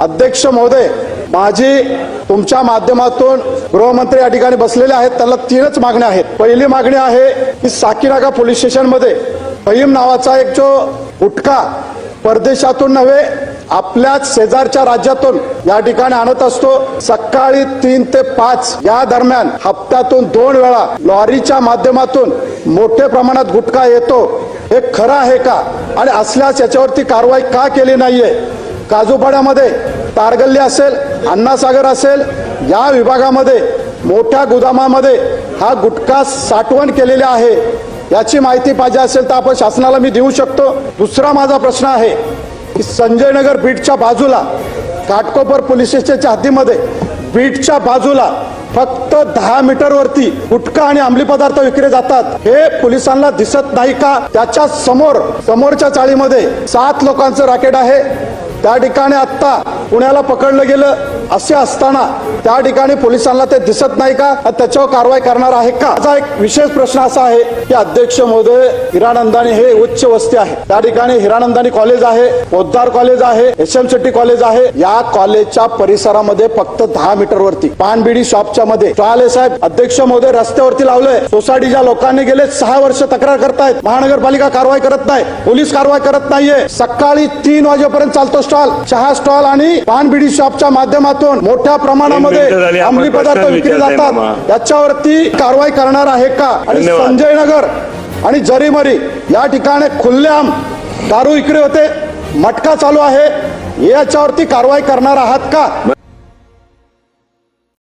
अध्यक्ष महोदय माझी तुमच्या माध्यमातून गृहमंत्री या ठिकाणी बसलेले आहेत. त्याला तीनच मागण्या आहेत. पहिली मागणी आहे की साकीनाका पोलीस स्टेशनमध्ये फहीम नावाचा एक जो गुटखा परदेशातून नव्हे आपल्याच शेजारच्या राज्यातून या ठिकाणी आणत असतो. सकाळी तीन ते पाच या दरम्यान हप्त्यातून दोन वेळा लॉरीच्या माध्यमातून मोठ्या प्रमाणात गुटखा येतो. हे खरं आहे का? आणि असल्यास याच्यावरती कारवाई का केली नाहीये? काजूपाड्यामध्ये तारगल्ली असेल अण्णासागर असेल या विभागामध्ये मोठ्या गोदामामध्ये हा गुटखा साठवण केलेला आहे. याची माहिती पाहिजे असेल तर आपण शासनाला मी देऊ शकतो. दुसरा माझा प्रश्न आहे की संजय नगर बीटच्या बाजूला घाटकोपर पोलीस स्टेशनच्या हद्दीमध्ये बीटच्या बाजूला फक्त दहा मीटरवरती गुटखा आणि अंमली पदार्थ विकले जातात. हे पोलिसांना दिसत नाही का? त्याच्यासमोर समोरच्या चाळीमध्ये सात लोकांचं राकेट आहे. त्या ठिकाणी आत्ता पुण्याला पकडलं गेलं असे असताना त्या ठिकाणी पोलिसांना ते दिसत नाही का? त्याच्यावर कारवाई करणार आहे का? असा एक विशेष प्रश्न असा आहे की अध्यक्ष महोदय हिरानंदानी हे उच्च वस्ती आहे. त्या ठिकाणी हिरानंदानी कॉलेज आहे पोद्दार कॉलेज आहे एस एम शेट्टी कॉलेज आहे. या कॉलेजच्या परिसरामध्ये फक्त दहा मीटर वरती पानबिडी शॉपच्या मध्ये. आले साहेब अध्यक्ष महोदय रस्त्यावरती लावलंय. सोसायटीच्या लोकांनी गेले सहा वर्ष तक्रार करतायत. महानगरपालिका कारवाई करत नाही पोलीस कारवाई करत नाहीये. सकाळी तीन वाजेपर्यंत चालतो स्टॉल चहा स्टॉल आणि पानबिडी शॉपच्या माध्यमातून मोठ्या प्रमाणामध्ये अंमली पदार्थ मामा. जातात. याच्यावरती कारवाई करणार आहे का? आणि. संजय नगर आणि जरीमरी या ठिकाणी खुल्लेआम दारू विक्री होते. मटका चालू आहे. याच्यावरती कारवाई करणार आहात का?